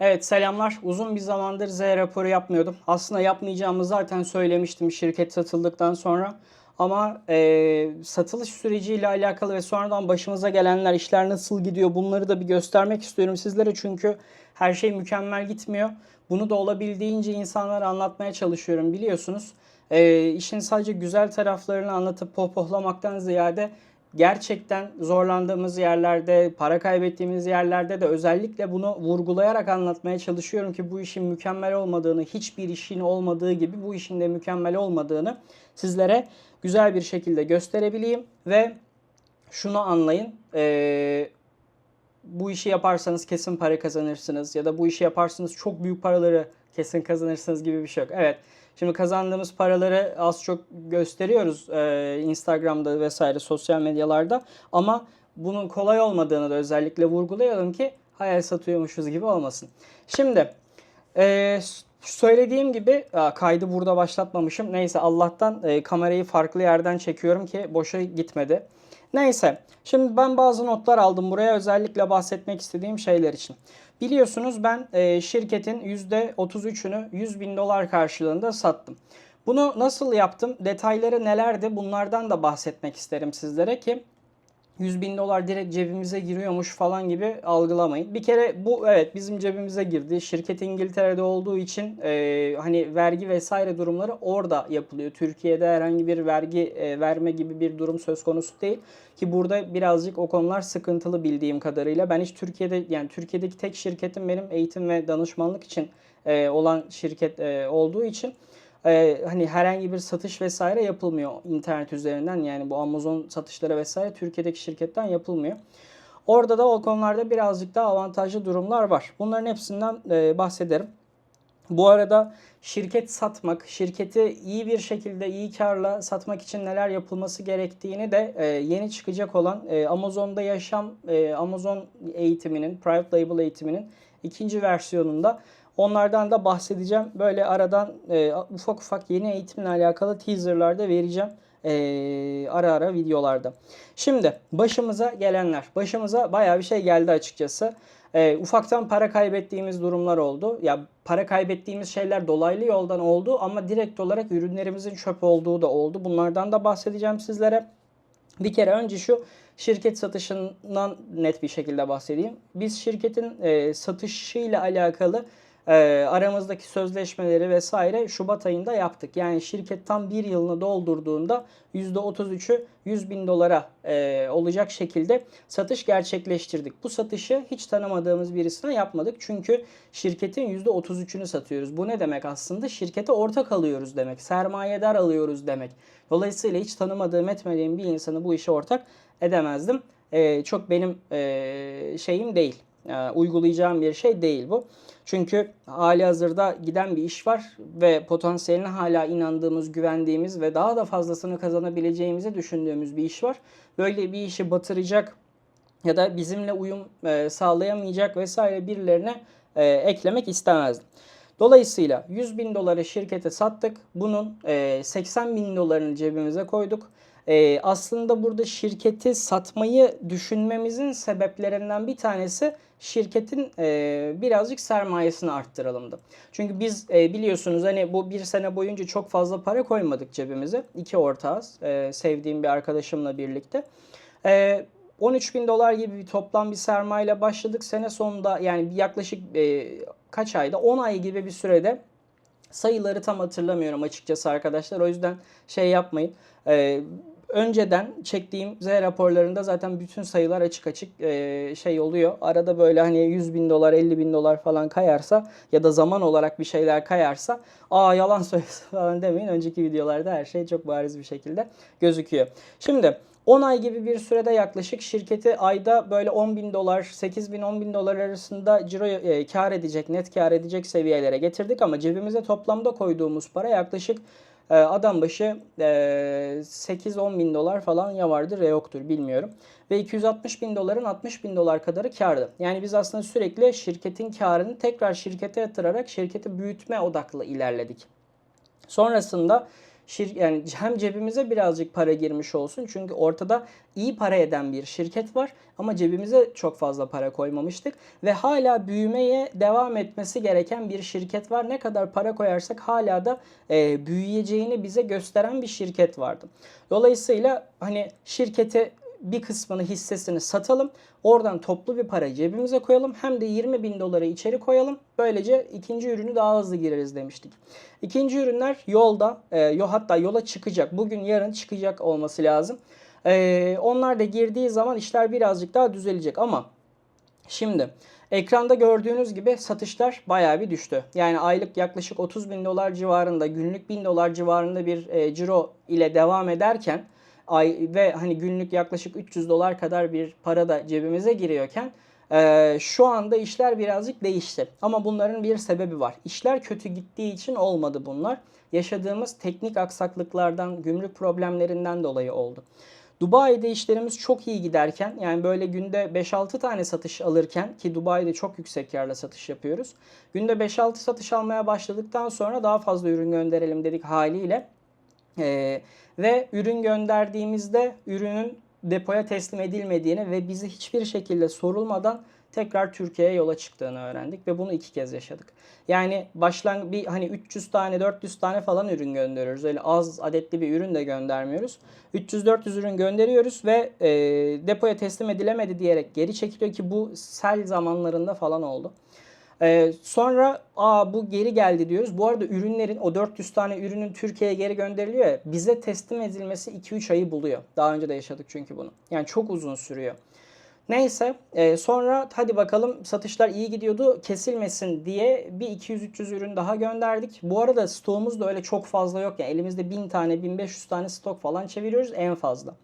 Evet selamlar. Uzun bir zamandır Z raporu yapmıyordum. Aslında yapmayacağımı zaten söylemiştim şirket satıldıktan sonra. Ama e, satılış süreciyle alakalı ve sonradan başımıza gelenler, işler nasıl gidiyor bunları da bir göstermek istiyorum sizlere. Çünkü her şey mükemmel gitmiyor. Bunu da olabildiğince insanlara anlatmaya çalışıyorum biliyorsunuz. E, işin sadece güzel taraflarını anlatıp pohpohlamaktan ziyade gerçekten zorlandığımız yerlerde, para kaybettiğimiz yerlerde de özellikle bunu vurgulayarak anlatmaya çalışıyorum ki bu işin mükemmel olmadığını, hiçbir işin olmadığı gibi bu işin de mükemmel olmadığını sizlere güzel bir şekilde gösterebileyim ve şunu anlayın. Ee, bu işi yaparsanız kesin para kazanırsınız ya da bu işi yaparsanız çok büyük paraları kesin kazanırsınız gibi bir şey yok. Evet. Şimdi kazandığımız paraları az çok gösteriyoruz e, Instagram'da vesaire sosyal medyalarda ama bunun kolay olmadığını da özellikle vurgulayalım ki hayal satıyormuşuz gibi olmasın. Şimdi e, söylediğim gibi kaydı burada başlatmamışım. Neyse Allah'tan e, kamerayı farklı yerden çekiyorum ki boşa gitmedi. Neyse şimdi ben bazı notlar aldım buraya özellikle bahsetmek istediğim şeyler için. Biliyorsunuz ben e, şirketin %33'ünü 100 bin dolar karşılığında sattım. Bunu nasıl yaptım? Detayları nelerdi? Bunlardan da bahsetmek isterim sizlere ki 100 bin dolar direkt cebimize giriyormuş falan gibi algılamayın. Bir kere bu evet bizim cebimize girdi. Şirket İngiltere'de olduğu için e, hani vergi vesaire durumları orada yapılıyor. Türkiye'de herhangi bir vergi e, verme gibi bir durum söz konusu değil. Ki burada birazcık o konular sıkıntılı bildiğim kadarıyla. Ben hiç Türkiye'de yani Türkiye'deki tek şirketim benim eğitim ve danışmanlık için e, olan şirket e, olduğu için e, hani herhangi bir satış vesaire yapılmıyor internet üzerinden. Yani bu Amazon satışları vesaire Türkiye'deki şirketten yapılmıyor. Orada da o konularda birazcık daha avantajlı durumlar var. Bunların hepsinden e, bahsederim. Bu arada şirket satmak, şirketi iyi bir şekilde iyi karla satmak için neler yapılması gerektiğini de e, yeni çıkacak olan e, Amazon'da yaşam e, Amazon eğitiminin, private label eğitiminin ikinci versiyonunda Onlardan da bahsedeceğim. Böyle aradan e, ufak ufak yeni eğitimle alakalı teaserlar da vereceğim. E, ara ara videolarda. Şimdi başımıza gelenler. Başımıza baya bir şey geldi açıkçası. E, ufaktan para kaybettiğimiz durumlar oldu. Ya para kaybettiğimiz şeyler dolaylı yoldan oldu ama direkt olarak ürünlerimizin çöp olduğu da oldu. Bunlardan da bahsedeceğim sizlere. Bir kere önce şu şirket satışından net bir şekilde bahsedeyim. Biz şirketin e, satışıyla alakalı e, aramızdaki sözleşmeleri vesaire Şubat ayında yaptık. Yani şirket tam bir yılını doldurduğunda %33'ü 100 bin dolara e, olacak şekilde satış gerçekleştirdik. Bu satışı hiç tanımadığımız birisine yapmadık. Çünkü şirketin %33'ünü satıyoruz. Bu ne demek aslında? Şirkete ortak alıyoruz demek. Sermayedar alıyoruz demek. Dolayısıyla hiç tanımadığım etmediğim bir insanı bu işe ortak edemezdim. E, çok benim e, şeyim değil. E, uygulayacağım bir şey değil bu. Çünkü hali hazırda giden bir iş var ve potansiyeline hala inandığımız, güvendiğimiz ve daha da fazlasını kazanabileceğimizi düşündüğümüz bir iş var. Böyle bir işi batıracak ya da bizimle uyum e, sağlayamayacak vesaire birilerine e, eklemek istemezdim. Dolayısıyla 100 bin doları şirkete sattık. Bunun 80 bin dolarını cebimize koyduk. Aslında burada şirketi satmayı düşünmemizin sebeplerinden bir tanesi şirketin e, birazcık sermayesini arttıralımdı. Çünkü biz e, biliyorsunuz hani bu bir sene boyunca çok fazla para koymadık cebimize. İki ortağız e, sevdiğim bir arkadaşımla birlikte. E, 13 bin dolar gibi bir toplam bir sermayeyle başladık. Sene sonunda yani yaklaşık e, kaç ayda 10 ay gibi bir sürede sayıları tam hatırlamıyorum açıkçası arkadaşlar. O yüzden şey yapmayın. E, önceden çektiğim Z raporlarında zaten bütün sayılar açık açık e, şey oluyor. Arada böyle hani 100 bin dolar 50 bin dolar falan kayarsa ya da zaman olarak bir şeyler kayarsa aa yalan söylüyorsun falan demeyin. Önceki videolarda her şey çok bariz bir şekilde gözüküyor. Şimdi 10 ay gibi bir sürede yaklaşık şirketi ayda böyle 10 bin dolar, 8 bin, 10 bin dolar arasında ciro e, kar edecek, net kar edecek seviyelere getirdik ama cebimize toplamda koyduğumuz para yaklaşık ee, adam başı 8-10 e, bin dolar falan ya vardır ya yoktur bilmiyorum. Ve 260 bin doların 60 bin dolar kadarı kardı. Yani biz aslında sürekli şirketin karını tekrar şirkete yatırarak şirketi büyütme odaklı ilerledik. Sonrasında şir yani hem cebimize birazcık para girmiş olsun. Çünkü ortada iyi para eden bir şirket var ama cebimize çok fazla para koymamıştık ve hala büyümeye devam etmesi gereken bir şirket var. Ne kadar para koyarsak hala da e, büyüyeceğini bize gösteren bir şirket vardı. Dolayısıyla hani şirkete bir kısmını hissesini satalım. Oradan toplu bir para cebimize koyalım. Hem de 20 bin doları içeri koyalım. Böylece ikinci ürünü daha hızlı gireriz demiştik. İkinci ürünler yolda. E, hatta yola çıkacak. Bugün yarın çıkacak olması lazım. E, onlar da girdiği zaman işler birazcık daha düzelecek. Ama şimdi ekranda gördüğünüz gibi satışlar bayağı bir düştü. Yani aylık yaklaşık 30 bin dolar civarında, günlük 1000 dolar civarında bir e, ciro ile devam ederken ay ve hani günlük yaklaşık 300 dolar kadar bir para da cebimize giriyorken e, şu anda işler birazcık değişti. Ama bunların bir sebebi var. İşler kötü gittiği için olmadı bunlar. Yaşadığımız teknik aksaklıklardan, gümrük problemlerinden dolayı oldu. Dubai'de işlerimiz çok iyi giderken yani böyle günde 5-6 tane satış alırken ki Dubai'de çok yüksek karla satış yapıyoruz. Günde 5-6 satış almaya başladıktan sonra daha fazla ürün gönderelim dedik haliyle. Ee, ve ürün gönderdiğimizde ürünün depoya teslim edilmediğini ve bizi hiçbir şekilde sorulmadan tekrar Türkiye'ye yola çıktığını öğrendik ve bunu iki kez yaşadık. Yani başlang bir hani 300 tane 400 tane falan ürün gönderiyoruz. Öyle az adetli bir ürün de göndermiyoruz. 300-400 ürün gönderiyoruz ve e, depoya teslim edilemedi diyerek geri çekiliyor ki bu sel zamanlarında falan oldu. Ee, sonra aa bu geri geldi diyoruz. Bu arada ürünlerin o 400 tane ürünün Türkiye'ye geri gönderiliyor ya bize teslim edilmesi 2-3 ayı buluyor. Daha önce de yaşadık çünkü bunu. Yani çok uzun sürüyor. Neyse e, sonra hadi bakalım satışlar iyi gidiyordu kesilmesin diye bir 200-300 ürün daha gönderdik. Bu arada stoğumuz da öyle çok fazla yok. Yani elimizde 1000 tane 1500 tane stok falan çeviriyoruz en fazla.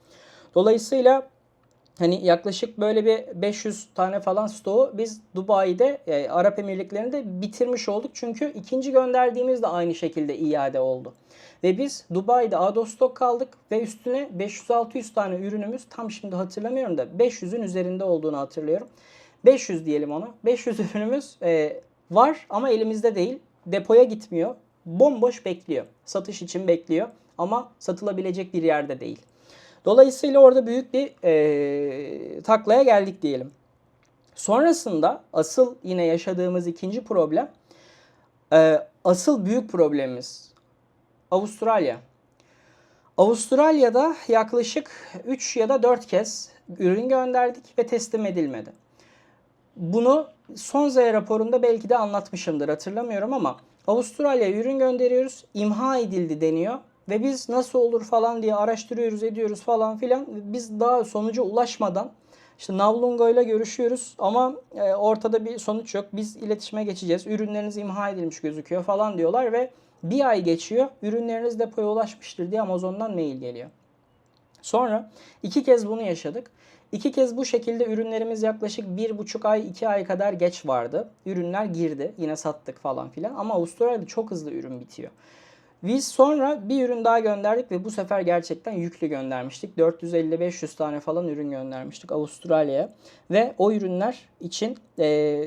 Dolayısıyla hani yaklaşık böyle bir 500 tane falan stoğu biz Dubai'de e, Arap Emirlikleri'nde bitirmiş olduk. Çünkü ikinci gönderdiğimiz de aynı şekilde iade oldu. Ve biz Dubai'de Ado stok kaldık ve üstüne 500-600 tane ürünümüz tam şimdi hatırlamıyorum da 500'ün üzerinde olduğunu hatırlıyorum. 500 diyelim ona. 500 ürünümüz e, var ama elimizde değil. Depoya gitmiyor. Bomboş bekliyor. Satış için bekliyor ama satılabilecek bir yerde değil. Dolayısıyla orada büyük bir e, taklaya geldik diyelim. Sonrasında asıl yine yaşadığımız ikinci problem, e, asıl büyük problemimiz Avustralya. Avustralya'da yaklaşık 3 ya da 4 kez ürün gönderdik ve teslim edilmedi. Bunu son Z raporunda belki de anlatmışımdır hatırlamıyorum ama Avustralya'ya ürün gönderiyoruz, imha edildi deniyor ve biz nasıl olur falan diye araştırıyoruz, ediyoruz falan filan. Biz daha sonuca ulaşmadan işte Navlunga ile görüşüyoruz ama e, ortada bir sonuç yok. Biz iletişime geçeceğiz. Ürünleriniz imha edilmiş gözüküyor falan diyorlar ve bir ay geçiyor. Ürünleriniz depoya ulaşmıştır diye Amazon'dan mail geliyor. Sonra iki kez bunu yaşadık. İki kez bu şekilde ürünlerimiz yaklaşık bir buçuk ay, iki ay kadar geç vardı. Ürünler girdi. Yine sattık falan filan. Ama Avustralya'da çok hızlı ürün bitiyor. Biz sonra bir ürün daha gönderdik ve bu sefer gerçekten yüklü göndermiştik. 450-500 tane falan ürün göndermiştik Avustralya'ya. Ve o ürünler için e,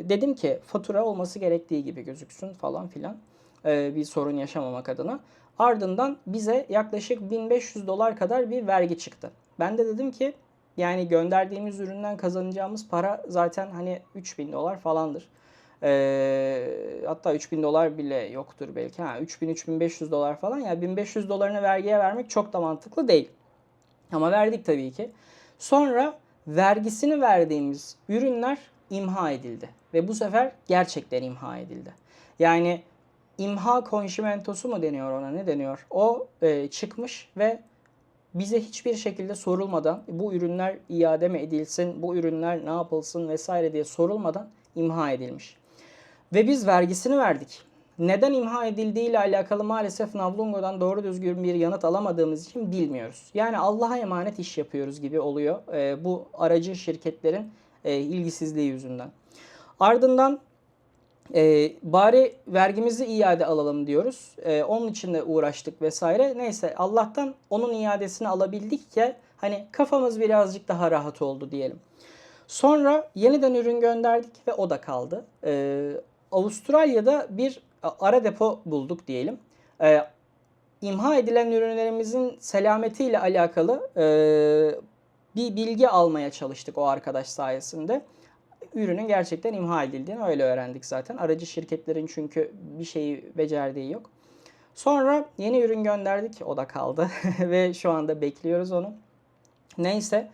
dedim ki fatura olması gerektiği gibi gözüksün falan filan. E, bir sorun yaşamamak adına. Ardından bize yaklaşık 1500 dolar kadar bir vergi çıktı. Ben de dedim ki yani gönderdiğimiz üründen kazanacağımız para zaten hani 3000 dolar falandır. E, hatta 3000 dolar bile yoktur belki. Ha, 3000-3500 dolar falan. Yani 1500 dolarını vergiye vermek çok da mantıklı değil. Ama verdik tabii ki. Sonra vergisini verdiğimiz ürünler imha edildi. Ve bu sefer gerçekten imha edildi. Yani imha konşimentosu mu deniyor ona ne deniyor? O e, çıkmış ve bize hiçbir şekilde sorulmadan bu ürünler iade mi edilsin, bu ürünler ne yapılsın vesaire diye sorulmadan imha edilmiş. Ve biz vergisini verdik. Neden imha edildiği ile alakalı maalesef Navlungo'dan doğru düzgün bir yanıt alamadığımız için bilmiyoruz. Yani Allah'a emanet iş yapıyoruz gibi oluyor e, bu aracı şirketlerin e, ilgisizliği yüzünden. Ardından e, bari vergimizi iade alalım diyoruz. E, onun için de uğraştık vesaire. Neyse Allah'tan onun iadesini alabildik ki hani kafamız birazcık daha rahat oldu diyelim. Sonra yeniden ürün gönderdik ve o da kaldı. E, Avustralya'da bir ara depo bulduk diyelim. E, imha edilen ürünlerimizin selametiyle alakalı e, bir bilgi almaya çalıştık o arkadaş sayesinde. Ürünün gerçekten imha edildiğini öyle öğrendik zaten. Aracı şirketlerin çünkü bir şeyi becerdiği yok. Sonra yeni ürün gönderdik. O da kaldı. Ve şu anda bekliyoruz onu. Neyse.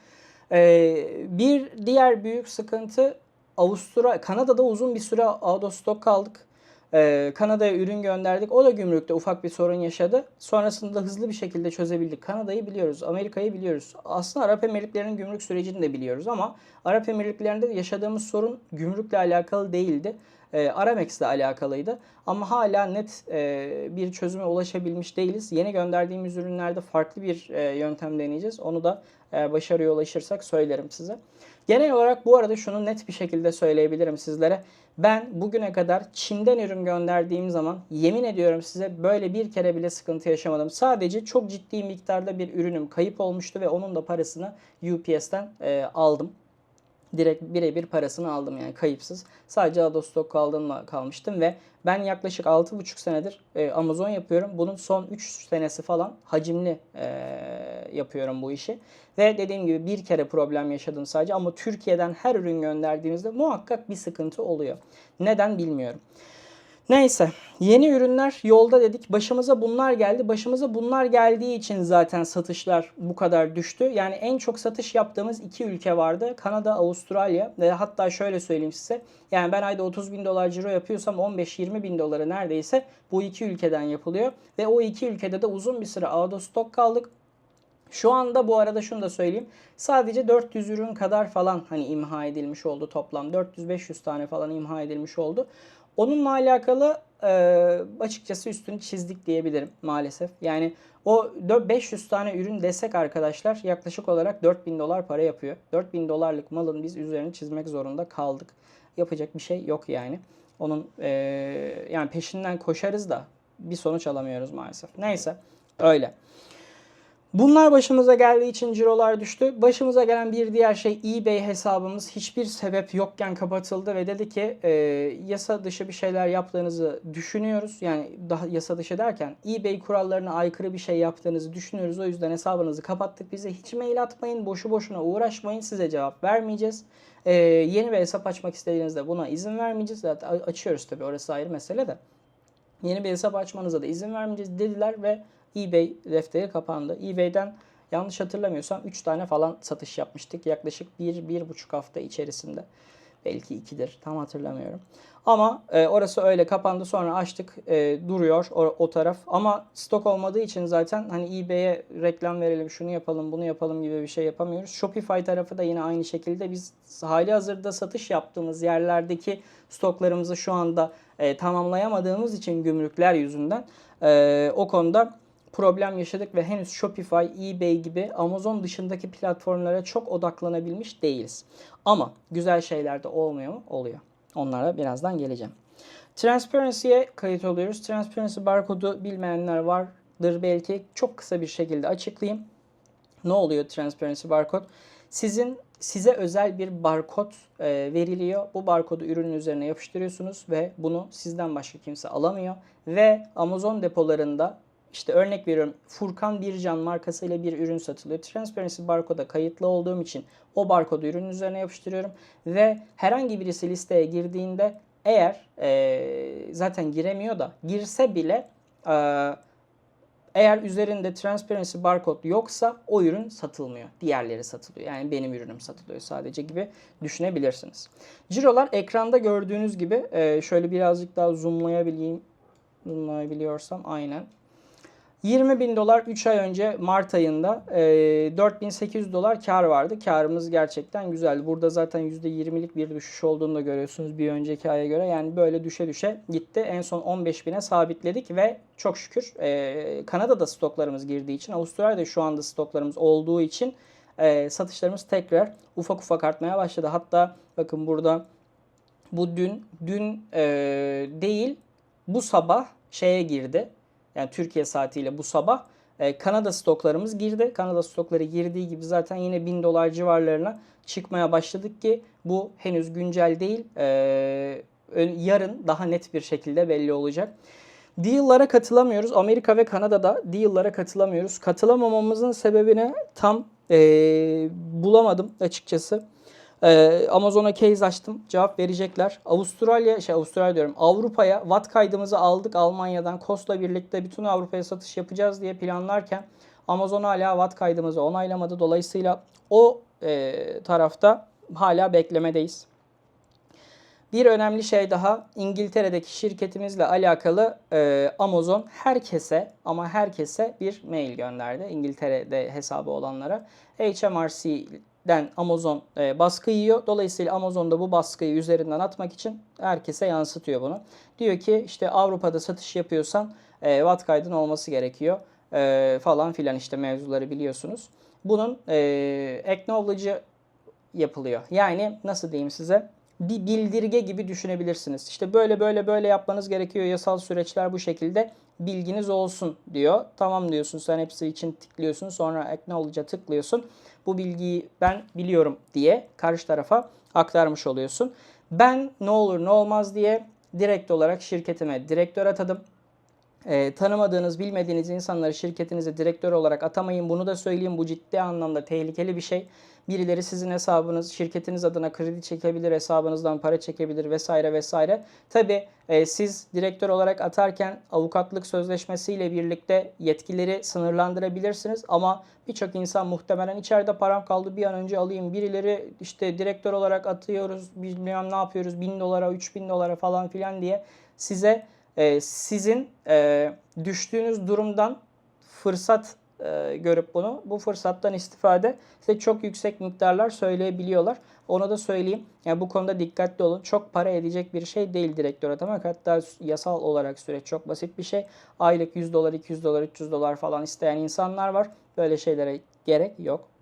Ee, bir diğer büyük sıkıntı Avusturya, Kanada'da uzun bir süre out of stock kaldık. Ee, Kanada'ya ürün gönderdik. O da gümrükte ufak bir sorun yaşadı. Sonrasında hızlı bir şekilde çözebildik. Kanada'yı biliyoruz, Amerika'yı biliyoruz. Aslında Arap Emirlikleri'nin gümrük sürecini de biliyoruz ama Arap Emirlikleri'nde yaşadığımız sorun gümrükle alakalı değildi. E, Aramex'le alakalıydı. Ama hala net e, bir çözüme ulaşabilmiş değiliz. Yeni gönderdiğimiz ürünlerde farklı bir e, yöntem deneyeceğiz. Onu da e, başarıya ulaşırsak söylerim size. Genel olarak bu arada şunu net bir şekilde söyleyebilirim sizlere. Ben bugüne kadar Çin'den ürün gönderdiğim zaman yemin ediyorum size böyle bir kere bile sıkıntı yaşamadım. Sadece çok ciddi miktarda bir ürünüm kayıp olmuştu ve onun da parasını UPS'ten e, aldım direkt birebir parasını aldım yani kayıpsız. Sadece Adostok kaldığımla kalmıştım ve ben yaklaşık 6,5 senedir e, Amazon yapıyorum. Bunun son 3 senesi falan hacimli e, yapıyorum bu işi. Ve dediğim gibi bir kere problem yaşadım sadece ama Türkiye'den her ürün gönderdiğinizde muhakkak bir sıkıntı oluyor. Neden bilmiyorum. Neyse yeni ürünler yolda dedik. Başımıza bunlar geldi. Başımıza bunlar geldiği için zaten satışlar bu kadar düştü. Yani en çok satış yaptığımız iki ülke vardı. Kanada, Avustralya ve hatta şöyle söyleyeyim size. Yani ben ayda 30 bin dolar ciro yapıyorsam 15-20 bin doları neredeyse bu iki ülkeden yapılıyor. Ve o iki ülkede de uzun bir süre of stock kaldık. Şu anda bu arada şunu da söyleyeyim. Sadece 400 ürün kadar falan hani imha edilmiş oldu toplam. 400-500 tane falan imha edilmiş oldu. Onunla alakalı e, açıkçası üstünü çizdik diyebilirim maalesef. Yani o 500 tane ürün desek arkadaşlar yaklaşık olarak 4000 dolar para yapıyor. 4000 dolarlık malın biz üzerini çizmek zorunda kaldık. Yapacak bir şey yok yani. Onun e, yani peşinden koşarız da bir sonuç alamıyoruz maalesef. Neyse öyle. Bunlar başımıza geldiği için cirolar düştü. Başımıza gelen bir diğer şey eBay hesabımız hiçbir sebep yokken kapatıldı ve dedi ki e, yasa dışı bir şeyler yaptığınızı düşünüyoruz. Yani daha yasa dışı derken eBay kurallarına aykırı bir şey yaptığınızı düşünüyoruz. O yüzden hesabınızı kapattık. Bize hiç mail atmayın, boşu boşuna uğraşmayın. Size cevap vermeyeceğiz. E, yeni bir hesap açmak istediğinizde buna izin vermeyeceğiz. Zaten açıyoruz tabii orası ayrı mesele de. Yeni bir hesap açmanıza da izin vermeyeceğiz dediler ve eBay defteri kapandı. eBay'den yanlış hatırlamıyorsam 3 tane falan satış yapmıştık. Yaklaşık 1-1,5 hafta içerisinde. Belki 2'dir tam hatırlamıyorum. Ama e, orası öyle kapandı sonra açtık e, duruyor o, o taraf. Ama stok olmadığı için zaten hani eBay'e reklam verelim şunu yapalım bunu yapalım gibi bir şey yapamıyoruz. Shopify tarafı da yine aynı şekilde biz hali hazırda satış yaptığımız yerlerdeki stoklarımızı şu anda e, tamamlayamadığımız için gümrükler yüzünden e, o konuda problem yaşadık ve henüz Shopify, eBay gibi Amazon dışındaki platformlara çok odaklanabilmiş değiliz. Ama güzel şeyler de olmuyor mu? Oluyor. Onlara birazdan geleceğim. Transparency'ye kayıt oluyoruz. Transparency barkodu bilmeyenler vardır belki. Çok kısa bir şekilde açıklayayım. Ne oluyor Transparency barkod? Sizin size özel bir barkod e, veriliyor. Bu barkodu ürünün üzerine yapıştırıyorsunuz ve bunu sizden başka kimse alamıyor. Ve Amazon depolarında işte örnek veriyorum Furkan Bircan markasıyla bir ürün satılıyor. Transparency barkoda kayıtlı olduğum için o barkodu ürünün üzerine yapıştırıyorum. Ve herhangi birisi listeye girdiğinde eğer e, zaten giremiyor da girse bile e, eğer üzerinde transparency barkod yoksa o ürün satılmıyor. Diğerleri satılıyor. Yani benim ürünüm satılıyor sadece gibi düşünebilirsiniz. Cirolar ekranda gördüğünüz gibi e, şöyle birazcık daha zoomlayabileyim. Zoomlayabiliyorsam aynen. 20 bin dolar 3 ay önce Mart ayında e, 4800 dolar kar vardı. Karımız gerçekten güzeldi. Burada zaten %20'lik bir düşüş olduğunu da görüyorsunuz bir önceki aya göre. Yani böyle düşe düşe gitti. En son 15 bine sabitledik ve çok şükür e, Kanada'da stoklarımız girdiği için Avustralya'da şu anda stoklarımız olduğu için e, satışlarımız tekrar ufak ufak artmaya başladı. Hatta bakın burada bu dün dün e, değil bu sabah şeye girdi yani Türkiye saatiyle bu sabah e, Kanada stoklarımız girdi. Kanada stokları girdiği gibi zaten yine 1000 dolar civarlarına çıkmaya başladık ki bu henüz güncel değil. E, yarın daha net bir şekilde belli olacak. Deal'lara katılamıyoruz. Amerika ve Kanada'da deal'lara katılamıyoruz. Katılamamamızın sebebini tam eee, bulamadım açıkçası. Eee, Amazon'a case açtım. Cevap verecekler. Avustralya, şey Avustralya diyorum. Avrupa'ya Watt kaydımızı aldık Almanya'dan. Kos'la birlikte bütün Avrupa'ya satış yapacağız diye planlarken Amazon hala Watt kaydımızı onaylamadı. Dolayısıyla o eee, tarafta hala beklemedeyiz. Bir önemli şey daha İngiltere'deki şirketimizle alakalı e, Amazon herkese ama herkese bir mail gönderdi. İngiltere'de hesabı olanlara. HMRC'den Amazon e, baskı yiyor. Dolayısıyla Amazon da bu baskıyı üzerinden atmak için herkese yansıtıyor bunu. Diyor ki işte Avrupa'da satış yapıyorsan e, Watt kaydın olması gerekiyor e, falan filan işte mevzuları biliyorsunuz. Bunun e, acknowledge'ı yapılıyor. Yani nasıl diyeyim size? Bir bildirge gibi düşünebilirsiniz. İşte böyle böyle böyle yapmanız gerekiyor. Yasal süreçler bu şekilde. Bilginiz olsun diyor. Tamam diyorsun sen hepsi için tıklıyorsun. Sonra acknowledge'a tıklıyorsun. Bu bilgiyi ben biliyorum diye karşı tarafa aktarmış oluyorsun. Ben ne olur ne olmaz diye direkt olarak şirketime direktör atadım. E, tanımadığınız, bilmediğiniz insanları şirketinize direktör olarak atamayın. Bunu da söyleyeyim. Bu ciddi anlamda tehlikeli bir şey. Birileri sizin hesabınız, şirketiniz adına kredi çekebilir, hesabınızdan para çekebilir vesaire vesaire. Tabi siz direktör olarak atarken avukatlık sözleşmesiyle birlikte yetkileri sınırlandırabilirsiniz. Ama birçok insan muhtemelen içeride param kaldı bir an önce alayım. Birileri işte direktör olarak atıyoruz, bilmem ne yapıyoruz, bin dolara, üç bin dolara falan filan diye size e, sizin e, düştüğünüz durumdan fırsat e, görüp bunu bu fırsattan istifade size çok yüksek miktarlar söyleyebiliyorlar. Onu da söyleyeyim. Yani bu konuda dikkatli olun. Çok para edecek bir şey değil direktör atamak. Hatta yasal olarak süreç çok basit bir şey. Aylık 100 dolar, 200 dolar, 300 dolar falan isteyen insanlar var. Böyle şeylere gerek yok.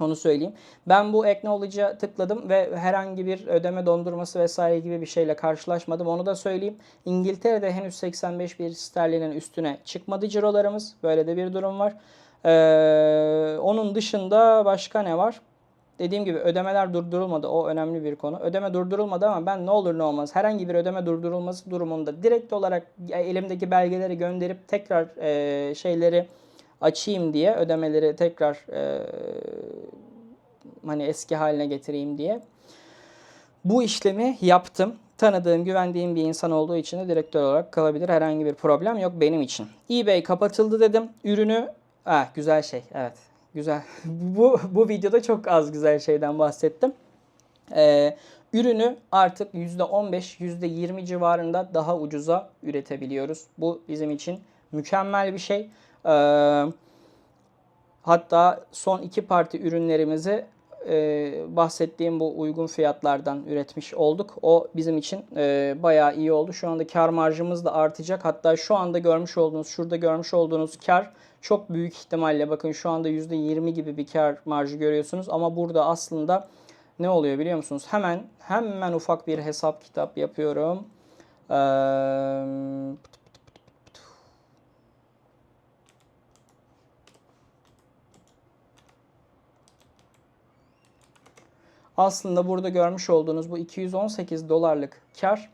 Onu söyleyeyim. Ben bu Acknowledge'a tıkladım ve herhangi bir ödeme dondurması vesaire gibi bir şeyle karşılaşmadım. Onu da söyleyeyim. İngiltere'de henüz 85 bir sterlinin üstüne çıkmadı cirolarımız. Böyle de bir durum var. Ee, onun dışında başka ne var? Dediğim gibi ödemeler durdurulmadı. O önemli bir konu. Ödeme durdurulmadı ama ben ne olur ne olmaz herhangi bir ödeme durdurulması durumunda direkt olarak elimdeki belgeleri gönderip tekrar e, şeyleri açayım diye ödemeleri tekrar e, hani eski haline getireyim diye bu işlemi yaptım. Tanıdığım, güvendiğim bir insan olduğu için de direktör olarak kalabilir. Herhangi bir problem yok benim için. eBay kapatıldı dedim. Ürünü, ah güzel şey. Evet. Güzel. bu bu videoda çok az güzel şeyden bahsettim. Ee, ürünü artık %15, %20 civarında daha ucuza üretebiliyoruz. Bu bizim için mükemmel bir şey. Ee, hatta son iki parti ürünlerimizi e, bahsettiğim bu uygun fiyatlardan üretmiş olduk. O bizim için e, bayağı iyi oldu. Şu anda kar marjımız da artacak. Hatta şu anda görmüş olduğunuz, şurada görmüş olduğunuz kar çok büyük ihtimalle bakın şu anda %20 gibi bir kar marjı görüyorsunuz. Ama burada aslında ne oluyor biliyor musunuz? Hemen hemen ufak bir hesap kitap yapıyorum. Eee Aslında burada görmüş olduğunuz bu 218 dolarlık kar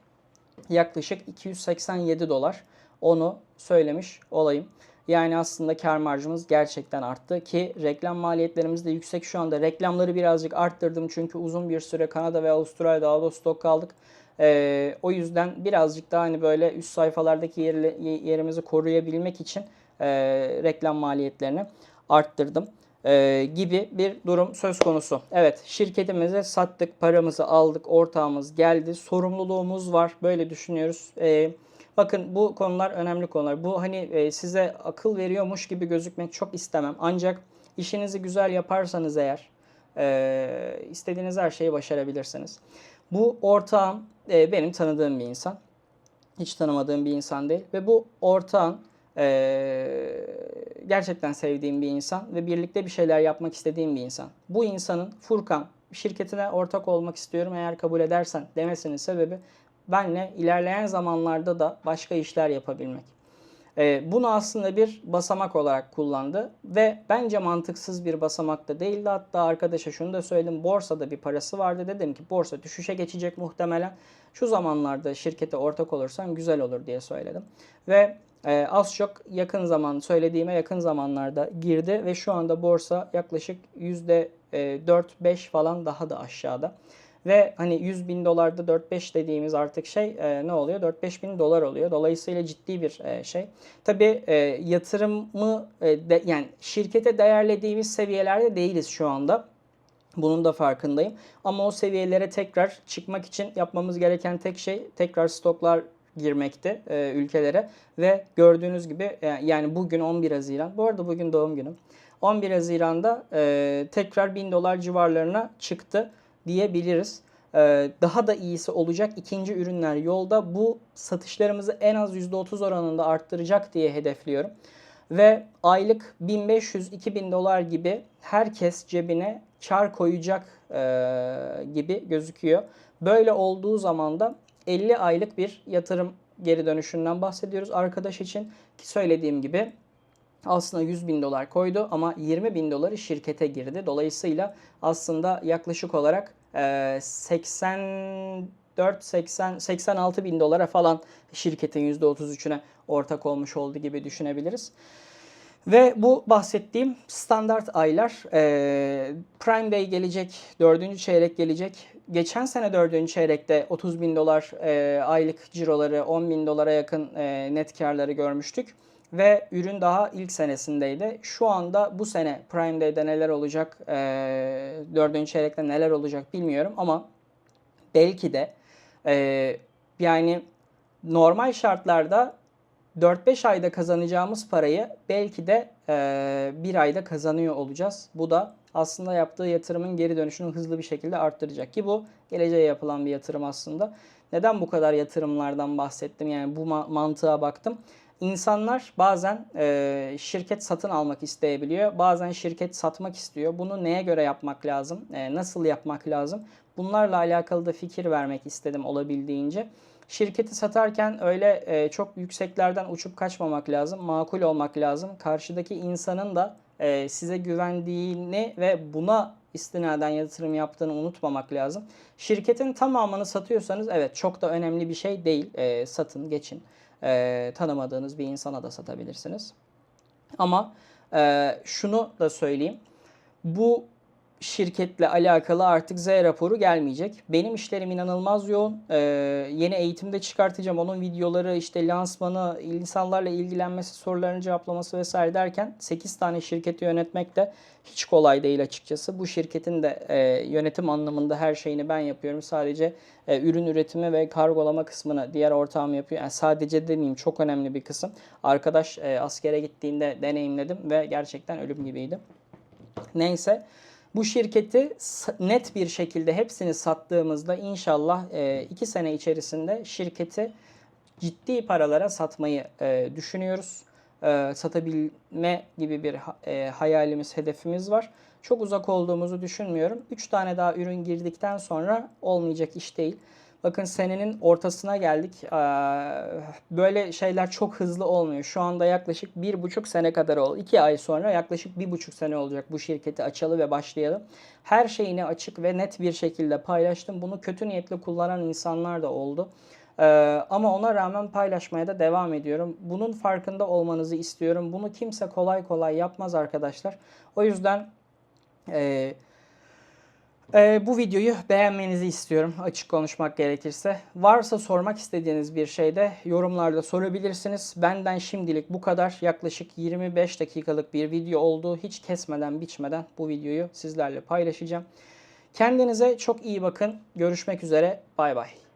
yaklaşık 287 dolar. Onu söylemiş olayım. Yani aslında kar marjımız gerçekten arttı ki reklam maliyetlerimiz de yüksek şu anda. Reklamları birazcık arttırdım çünkü uzun bir süre Kanada ve Avustralya'da out stok kaldık. Ee, o yüzden birazcık daha hani böyle üst sayfalardaki yerimizi koruyabilmek için e, reklam maliyetlerini arttırdım e, gibi bir durum söz konusu. Evet şirketimize sattık, paramızı aldık, ortağımız geldi, sorumluluğumuz var. Böyle düşünüyoruz. E, bakın bu konular önemli konular. Bu hani e, size akıl veriyormuş gibi gözükmek çok istemem. Ancak işinizi güzel yaparsanız eğer e, istediğiniz her şeyi başarabilirsiniz. Bu ortağım e, benim tanıdığım bir insan. Hiç tanımadığım bir insan değil. Ve bu ortağın ee, gerçekten sevdiğim bir insan ve birlikte bir şeyler yapmak istediğim bir insan. Bu insanın Furkan şirketine ortak olmak istiyorum eğer kabul edersen demesinin sebebi benle ilerleyen zamanlarda da başka işler yapabilmek. E, bunu aslında bir basamak olarak kullandı ve bence mantıksız bir basamak da değildi. Hatta arkadaşa şunu da söyledim. Borsada bir parası vardı. Dedim ki borsa düşüşe geçecek muhtemelen. Şu zamanlarda şirkete ortak olursan güzel olur diye söyledim. Ve e, az çok yakın zaman söylediğime yakın zamanlarda girdi ve şu anda borsa yaklaşık %4-5 falan daha da aşağıda. Ve hani 100 bin dolarda 4-5 dediğimiz artık şey e, ne oluyor? 4-5 bin dolar oluyor. Dolayısıyla ciddi bir e, şey. Tabii e, yatırımı e, de, yani şirkete değerlediğimiz seviyelerde değiliz şu anda. Bunun da farkındayım. Ama o seviyelere tekrar çıkmak için yapmamız gereken tek şey tekrar stoklar girmekti e, ülkelere ve gördüğünüz gibi e, yani bugün 11 Haziran bu arada bugün doğum günüm 11 Haziran'da e, tekrar 1000 dolar civarlarına çıktı diyebiliriz. E, daha da iyisi olacak ikinci ürünler yolda bu satışlarımızı en az %30 oranında arttıracak diye hedefliyorum. Ve aylık 1500-2000 dolar gibi herkes cebine kar koyacak e, gibi gözüküyor. Böyle olduğu zaman da 50 aylık bir yatırım geri dönüşünden bahsediyoruz arkadaş için. Ki söylediğim gibi aslında 100 bin dolar koydu ama 20 bin doları şirkete girdi. Dolayısıyla aslında yaklaşık olarak 84 80 86 bin dolara falan şirketin %33'üne ortak olmuş olduğu gibi düşünebiliriz. Ve bu bahsettiğim standart aylar e, Prime Day gelecek, dördüncü çeyrek gelecek. Geçen sene dördüncü çeyrekte 30 bin dolar e, aylık ciroları, 10 bin dolara yakın e, net karları görmüştük. Ve ürün daha ilk senesindeydi. Şu anda bu sene Prime Day'de neler olacak, e, dördüncü çeyrekte neler olacak bilmiyorum ama belki de e, yani normal şartlarda 4-5 ayda kazanacağımız parayı belki de e, bir ayda kazanıyor olacağız. Bu da aslında yaptığı yatırımın geri dönüşünü hızlı bir şekilde arttıracak ki bu geleceğe yapılan bir yatırım aslında. Neden bu kadar yatırımlardan bahsettim? Yani bu ma- mantığa baktım. İnsanlar bazen e, şirket satın almak isteyebiliyor. Bazen şirket satmak istiyor. Bunu neye göre yapmak lazım? E, nasıl yapmak lazım? Bunlarla alakalı da fikir vermek istedim olabildiğince. Şirketi satarken öyle e, çok yükseklerden uçup kaçmamak lazım. Makul olmak lazım. Karşıdaki insanın da e, size güvendiğini ve buna istinaden yatırım yaptığını unutmamak lazım. Şirketin tamamını satıyorsanız evet çok da önemli bir şey değil. E, satın, geçin. E, tanımadığınız bir insana da satabilirsiniz. Ama e, şunu da söyleyeyim. Bu şirketle alakalı artık Z raporu gelmeyecek. Benim işlerim inanılmaz yoğun. Ee, yeni eğitimde çıkartacağım. Onun videoları, işte lansmanı, insanlarla ilgilenmesi, sorularını cevaplaması vesaire derken 8 tane şirketi yönetmek de hiç kolay değil açıkçası. Bu şirketin de e, yönetim anlamında her şeyini ben yapıyorum. Sadece e, ürün üretimi ve kargolama kısmını diğer ortağım yapıyor. Yani sadece demeyeyim çok önemli bir kısım. Arkadaş e, askere gittiğinde deneyimledim ve gerçekten ölüm gibiydi. Neyse. Bu şirketi net bir şekilde hepsini sattığımızda inşallah 2 sene içerisinde şirketi ciddi paralara satmayı düşünüyoruz. Satabilme gibi bir hayalimiz, hedefimiz var. Çok uzak olduğumuzu düşünmüyorum. 3 tane daha ürün girdikten sonra olmayacak iş değil. Bakın senenin ortasına geldik. Böyle şeyler çok hızlı olmuyor. Şu anda yaklaşık bir buçuk sene kadar oldu. İki ay sonra yaklaşık bir buçuk sene olacak bu şirketi açalı ve başlayalım. Her şeyini açık ve net bir şekilde paylaştım. Bunu kötü niyetli kullanan insanlar da oldu. ama ona rağmen paylaşmaya da devam ediyorum. Bunun farkında olmanızı istiyorum. Bunu kimse kolay kolay yapmaz arkadaşlar. O yüzden... E, ee, bu videoyu beğenmenizi istiyorum açık konuşmak gerekirse. Varsa sormak istediğiniz bir şey de yorumlarda sorabilirsiniz. Benden şimdilik bu kadar. Yaklaşık 25 dakikalık bir video oldu. Hiç kesmeden biçmeden bu videoyu sizlerle paylaşacağım. Kendinize çok iyi bakın. Görüşmek üzere. Bay bay.